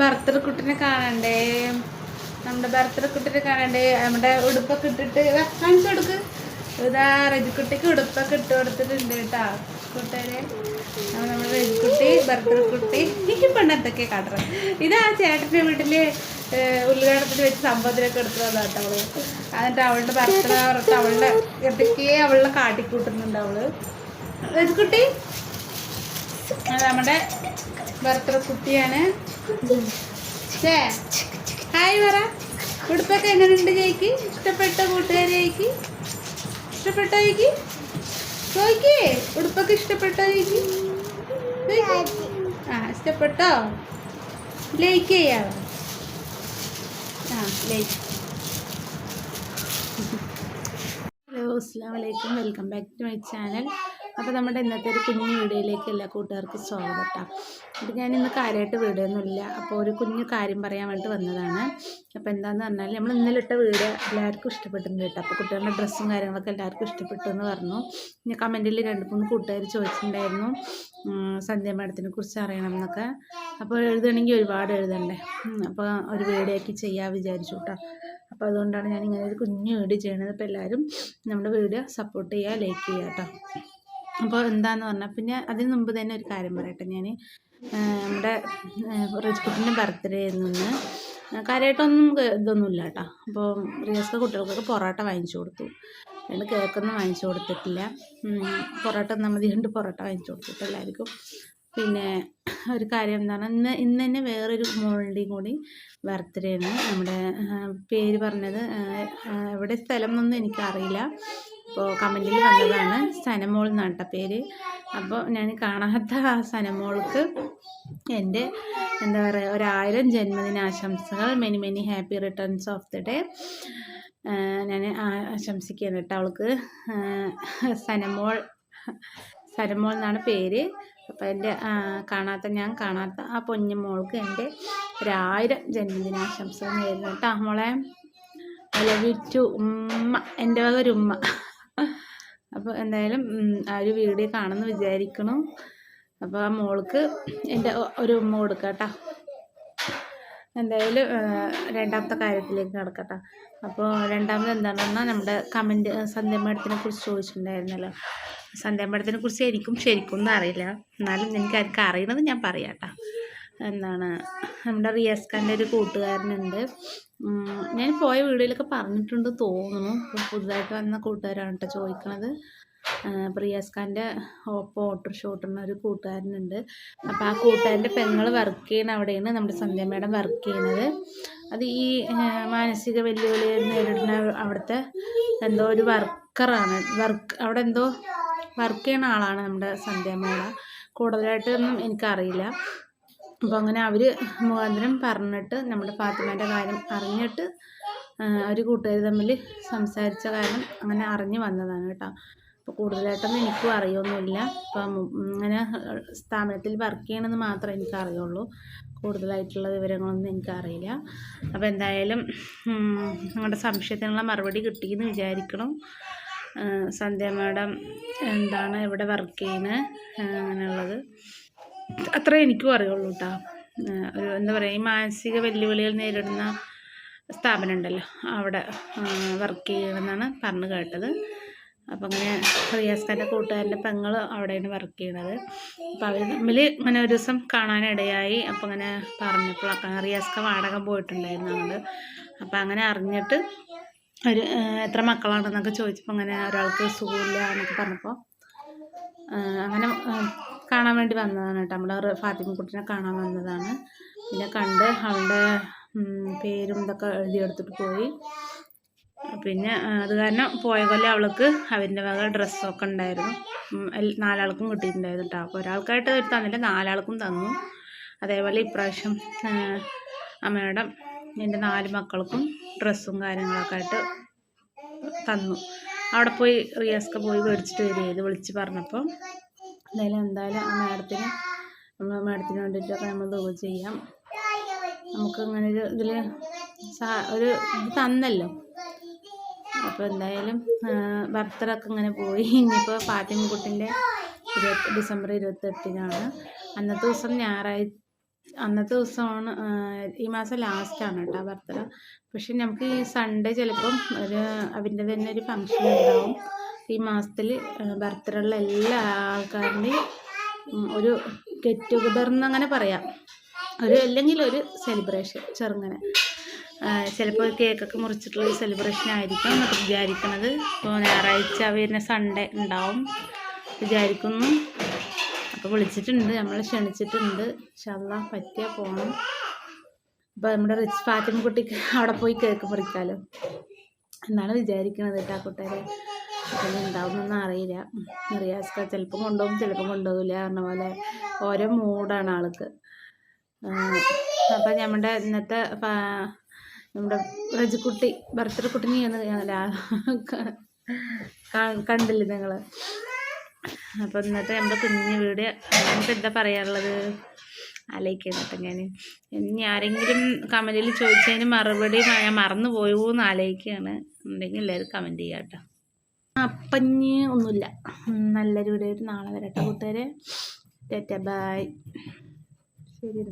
Birthday കുട്ടിനെ കാണണ്ടേ? നമ്മുടെ ഭർത്തർ കുട്ടിനെ കാണണ്ടേ? നമ്മുടെ ഉടുപ്പൊക്കെ ഇട്ടിട്ട് കാണിച്ചു കൊടുക്ക്. ഇതാ രജിക്കുട്ടിക്ക് ഉടുപ്പൊക്കെ ഇട്ട് കൊടുത്തിട്ടുണ്ട് കേട്ടാ. കൂട്ടുകാരെ നമ്മുടെ രജിക്കുട്ടി ഭർത്തർ കുട്ടി. ഈ പെണ്ണത്തൊക്കെ കാട്ടണം? ഇതാ ചേട്ടന്റെ വീട്ടിൽ ഉദ്ഘാടനത്തിന് വെച്ച് സംഭവത്തിലൊക്കെ എടുത്തതാണ് കേട്ടോ അവൾ. എന്നിട്ട് അവളുടെ പറഞ്ഞിട്ട് അവളുടെ ഇടയ്ക്ക് അവളെ കാട്ടിക്കൂട്ടുന്നുണ്ട് അവൾ. രജിക്കുട്ടി നമ്മുടെ ബർത്ത്ഡേ കുട്ടിയാണ്. ഹായ് പറ. ഉടുപ്പൊക്കെ എങ്ങനെയുണ്ട് ചേക്ക് ഇഷ്ടപ്പെട്ട കൂട്ടുകാരി ഇഷ്ടപ്പെട്ട ചേക്ക് ചോയ്ക്കേ ഉടുപ്പൊക്കെ ഇഷ്ടപ്പെട്ടോ ചേക്ക് ആ ഇഷ്ടപ്പെട്ടോ? ലൈക്ക് ചെയ്യാവോ? ആ ലൈക്ക് ഹലോ അസ്സാം വലൈക്കും welcome back to my channel. അപ്പോൾ നമ്മുടെ ഇന്നത്തെ ഒരു കുഞ്ഞു വീഡിയോയിലേക്ക് എല്ലാ കൂട്ടുകാർക്കും സ്വാഗതം കേട്ടോ. അപ്പോൾ ഞാൻ ഇന്ന് കാര്യമായിട്ട് വീഡിയോ അപ്പോൾ ഒരു കുഞ്ഞു കാര്യം പറയാൻ വേണ്ടി വന്നതാണ്. അപ്പോൾ എന്താണെന്ന് പറഞ്ഞാൽ നമ്മൾ ഇന്നലെ ഇട്ട വീഡിയോ എല്ലാവർക്കും ഇഷ്ടപ്പെട്ടിട്ടുണ്ട് കേട്ടോ. അപ്പോൾ കുട്ടികളുടെ ഡ്രസ്സും കാര്യങ്ങളൊക്കെ എല്ലാവർക്കും ഇഷ്ടപ്പെട്ടു എന്ന് പറഞ്ഞു. പിന്നെ കമന്റിൽ രണ്ട് മൂന്ന് കൂട്ടുകാർ ചോദിച്ചിട്ടുണ്ടായിരുന്നു. സന്ധ്യ മാഡത്തിനെ കുറിച്ച് അറിയണം എന്നൊക്കെ. അപ്പോൾ എഴുതണമെങ്കിൽ ഒരുപാട് എഴുതണ്ടേ? അപ്പോൾ ഒരു വീഡിയോ ആക്കി ചെയ്യാൻ വിചാരിച്ചു കേട്ടോ. അപ്പോൾ അതുകൊണ്ടാണ് ഞാൻ ഇങ്ങനെ ഒരു കുഞ്ഞു വീഡിയോ ചെയ്യണത്. അപ്പോൾ എല്ലാവരും നമ്മുടെ വീഡിയോ സപ്പോർട്ട് ചെയ്യുക ലൈക്ക് ചെയ്യുക കേട്ടോ. അപ്പോൾ എന്താന്ന് പറഞ്ഞാൽ പിന്നെ അതിന് മുമ്പ് തന്നെ ഒരു കാര്യം പറയട്ടെ ഞാൻ നമ്മുടെ റജ്കുട്ടിന്റെ ബർത്ത്ഡേ നിന്ന് കാര്യമായിട്ടൊന്നും ഇതൊന്നും ഇതൊന്നുമില്ല കേട്ടോ. അപ്പോൾ റിയസ്ക കുട്ടികൾക്കൊക്കെ പൊറോട്ട വാങ്ങിച്ചു കൊടുത്തു. രണ്ട് കേക്കൊന്നും വാങ്ങിച്ചു കൊടുത്തിട്ടില്ല. പൊറോട്ട നമ്മൾ രണ്ട് പൊറോട്ട വാങ്ങിച്ചു കൊടുത്തിട്ട് എല്ലാവർക്കും. പിന്നെ ഒരു കാര്യം എന്താണ് ഇന്ന് ഇന്ന് തന്നെ വേറൊരു മോളുടെയും കൂടി ബർത്ത്ഡേ ആണ്. നമ്മുടെ പേര് പറഞ്ഞത് എവിടെ സ്ഥലം എന്നൊന്നും എനിക്കറിയില്ല. അപ്പോൾ കമന്റിൽ വന്നതാണ്. സനമോൾ എന്നാണ് പേര്. അപ്പോൾ ഞാൻ കാണാത്ത ആ സനമോൾക്ക് എന്റെ എന്താ പറയുക ഒരായിരം ജന്മദിനാശംസകൾ many many happy returns of the day ഞാൻ ആശംസിക്കുകയാണ് കേട്ടോ അവൾക്ക്. സനമോൾ സനമോൾ എന്നാണ് പേര്. അപ്പോൾ എന്റെ കാണാത്ത ഞാൻ കാണാത്ത ആ പൊന്നുമോൾക്ക് എന്റെ ഒരായിരം ജന്മദിനാശംസകൾ നേരുന്നു കേട്ടോ മോളെ. ഐ ലവ് യു ടു ഉമ്മ എന്റെ വക ഒരു ഉമ്മ. അപ്പോൾ എന്തായാലും ആ ഒരു വീഡിയോ കാണുമെന്ന് വിചാരിക്കണം അപ്പോൾ ആ മോൾക്ക് എന്റെ ഒരു ഉമ്മ കൊടുക്കാം കേട്ടോ എന്തായാലും രണ്ടാമത്തെ കാര്യത്തിലേക്ക് കിടക്കട്ടെ അപ്പോൾ രണ്ടാമത് എന്താണെന്ന് പറഞ്ഞാൽ നമ്മുടെ കമന്റ് സന്ധ്യ മേഡത്തിനെ കുറിച്ച് ചോദിച്ചിട്ടുണ്ടായിരുന്നല്ലോ. സന്ധ്യ മേഡത്തിനെ കുറിച്ച് എനിക്കും ശരിക്കും ഒന്നും അറിയില്ല. എന്നാലും എനിക്ക് അറിയണത് ഞാൻ പറയാട്ടോ. എന്താണ് നമ്മുടെ റിയസ്കന്റെ ഒരു കൂട്ടുകാരനുണ്ട്. ഞാൻ പോയ വീഡിയോയിലൊക്കെ പറഞ്ഞിട്ടുണ്ട് തോന്നുന്നു. പുതുതായിട്ട് വന്ന കൂട്ടുകാരാണ് കേട്ടോ ചോദിക്കണത്. അപ്പോൾ റിയാസ് ഖാന്റെ ഒപ്പം ഓട്ടോറിക്ഷ ഓട്ടുന്ന ഒരു കൂട്ടുകാരനുണ്ട്. അപ്പോൾ ആ കൂട്ടുകാരന്റെ പെങ്ങൾ വർക്ക് ചെയ്യുന്ന അവിടെയാണ് നമ്മുടെ സന്ധ്യ മേഡം വർക്ക് ചെയ്യുന്നത്. അത് ഈ മാനസിക വെല്ലുവിളി നേരിടുന്ന അവിടുത്തെ എന്തോ ഒരു വർക്കറാണ് വർക്ക് അവിടെ എന്തോ വർക്ക് ചെയ്യുന്ന ആളാണ് നമ്മുടെ സന്ധ്യ മേഡം. കൂടുതലായിട്ടൊന്നും എനിക്കറിയില്ല. അപ്പോൾ അങ്ങനെ അവർ മുഖാന്തരം പറഞ്ഞിട്ട് നമ്മുടെ ഫാത്തിമേന്റെ കാര്യം അറിഞ്ഞിട്ട് ഒരു കൂട്ടുകാർ തമ്മിൽ സംസാരിച്ച കാര്യം അങ്ങനെ അറിഞ്ഞു വന്നതാണ് കേട്ടോ. അപ്പോൾ കൂടുതലായിട്ടൊന്നും എനിക്കും അറിയൊന്നുമില്ല. അപ്പം ഇങ്ങനെ സ്ഥാപനത്തിൽ വർക്ക് ചെയ്യണമെന്ന് മാത്രമേ എനിക്ക് അറിയുള്ളൂ കൂടുതലായിട്ടുള്ള വിവരങ്ങളൊന്നും എനിക്കറിയില്ല. അപ്പോൾ എന്തായാലും നിങ്ങളുടെ സംശയത്തിനുള്ള മറുപടി കിട്ടിയെന്ന് വിചാരിക്കണം. സന്ധ്യ മാഡം എന്താണ് ഇവിടെ വർക്ക് ചെയ്യുന്നത്? അങ്ങനെയുള്ളത്. അത്രേ എനിക്കും അറിയുള്ളൂ കേട്ടോ ഒരു എന്താ പറയുക ഈ മാനസിക വെല്ലുവിളികൾ നേരിടുന്ന സ്ഥാപനം ഉണ്ടല്ലോ അവിടെ വർക്ക് ചെയ്യണമെന്നാണ് പറഞ്ഞു കേട്ടത്. അപ്പം അങ്ങനെ റിയാസ് ഖാന്റെ കൂട്ടുകാരന്റെ പെങ്ങൾ അവിടെയാണ് വർക്ക് ചെയ്യണത്. അപ്പോൾ അവർ തമ്മിൽ ഇങ്ങനെ ഒരു ദിവസം കാണാനിടയായി. അപ്പോൾ അങ്ങനെ പറഞ്ഞപ്പോൾ റിയാസ് വാടക പോയിട്ടുണ്ടായിരുന്നു അങ്ങോട്ട്. അപ്പോൾ അങ്ങനെ അറിഞ്ഞിട്ട് ഒരു എത്ര മക്കളാണെന്നൊക്കെ ചോദിച്ചപ്പോൾ അങ്ങനെ ഒരാൾക്ക് സുഖമില്ല എന്നൊക്കെ പറഞ്ഞപ്പോൾ അങ്ങനെ കാണാൻ വേണ്ടി വന്നതാണ് കേട്ടോ. നമ്മുടെ ഫാത്തിമ ഫാത്തിമക്കുട്ടിനെ കാണാൻ വന്നതാണ്. പിന്നെ കണ്ട് അവളുടെ പേരും ഇതൊക്കെ എഴുതിയെടുത്തിട്ട് പോയി. പിന്നെ അത് കാരണം പോയ കൊല്ലം അവൾക്ക് അവന്റെ വക ഡ്രസ്സൊക്കെ ഉണ്ടായിരുന്നു. നാലാൾക്കും കിട്ടിയിട്ടുണ്ടായിരുന്നു കേട്ടോ. അപ്പോൾ ഒരാൾക്കായിട്ട് അവർ തന്നില്ല നാലാൾക്കും തന്നു. അതേപോലെ ഇപ്രാവശ്യം അമ്മയുടെ എന്റെ നാല് മക്കൾക്കും ഡ്രസ്സും കാര്യങ്ങളൊക്കെ ആയിട്ട് തന്നു. അവിടെ പോയി റിയാസ്ക പോയി മേടിച്ചിട്ട് വരിക ചെയ്ത് വിളിച്ച് പറഞ്ഞപ്പോൾ എന്തായാലും എന്തായാലും ആ മാഡത്തിന് നമ്മൾ മാഡത്തിന് വേണ്ടിയിട്ടൊക്കെ നമ്മൾ ദുഃഖ ചെയ്യാം. നമുക്ക് അങ്ങനെ ഒരു ഇതിൽ ഒരു ഇത് തന്നല്ലോ. അപ്പോൾ എന്തായാലും ബർത്ത്ഡേ ഒക്കെ ഇങ്ങനെ പോയി. ഇനിയിപ്പോൾ ഫാത്തിമക്കുട്ടിന്റെ ഇരുപത്തി ഡിസംബർ ഇരുപത്തെട്ടിനാണ്. അന്നത്തെ ദിവസം ഞായറാഴ്ച അന്നത്തെ ദിവസമാണ് ഈ മാസം ലാസ്റ്റാണ് കേട്ടോ ബർത്ത്ഡേ പക്ഷെ നമുക്ക് ഈ സൺഡേ ചിലപ്പം ഒരു അവന്റെ തന്നെ ഒരു ഫങ്ഷൻ ഉണ്ടാവും. ഈ മാസത്തിൽ ബർത്ത്ഡേ എല്ലാ ആൾക്കാരുടെയും ഒരു ഗെറ്റ് ടുഗദർ എന്നങ്ങനെ പറയാം. ഒരു അല്ലെങ്കിൽ ഒരു സെലിബ്രേഷൻ ചെറുങ്ങനെ. ചിലപ്പോൾ കേക്കൊക്കെ മുറിച്ചിട്ടുള്ള സെലിബ്രേഷൻ ആയിരിക്കും എന്നൊക്കെ വിചാരിക്കുന്നത് ഇപ്പോൾ ഞായറാഴ്ച വരുന്ന സൺഡേ ഉണ്ടാവും വിചാരിക്കുന്നു. അപ്പോൾ വിളിച്ചിട്ടുണ്ട് നമ്മൾ ക്ഷണിച്ചിട്ടുണ്ട്. ഇൻഷാല്ലാ പറ്റിയാൽ പോകണം അപ്പോൾ നമ്മുടെ റിച്ച് ഫാത്തിമ കുട്ടിക്ക് അവിടെ പോയി കേക്ക് മുറിക്കാലോ. എന്നാണ് വിചാരിക്കുന്നത് കേട്ടോ കൂട്ടുകാരെ അപ്പം ഉണ്ടാവുമെന്നൊന്നും അറിയില്ല റിയാസ്ക ചിലപ്പം കൊണ്ടുപോകും ചിലപ്പം കൊണ്ടുപോകില്ല പറഞ്ഞ പോലെ ഓരോ മൂഡാണ് ആൾക്ക്. അപ്പം നമ്മുടെ ഇന്നത്തെ നമ്മുടെ റജിക്കുട്ടി ബർത്ത്ഡേ കുട്ടിനെ ഒന്ന് കണ്ടില്ലേ നിങ്ങൾ അപ്പോൾ ഇന്നത്തെ നമ്മുടെ കുഞ്ഞു വീട് നമുക്ക് എന്താ പറയാനുള്ളത്? ആലോചിക്കണം കേട്ടോ ഞാൻ ഇനി ആരെങ്കിലും കമന്റിൽ ചോദിച്ചതിന് മറുപടി ഞാൻ മറന്നു പോയോ എന്ന് ആലോചിക്കുകയാണ്. ഉണ്ടെങ്കിൽ എല്ലാവരും കമന്റ് ചെയ്യാം കേട്ടോ. അപ്പഞ്ഞ് ഒന്നുമില്ല നല്ലൊരു വീഡിയോ നാളെ വരട്ടെ കൂട്ടുകാരെ. ബൈ. ശരി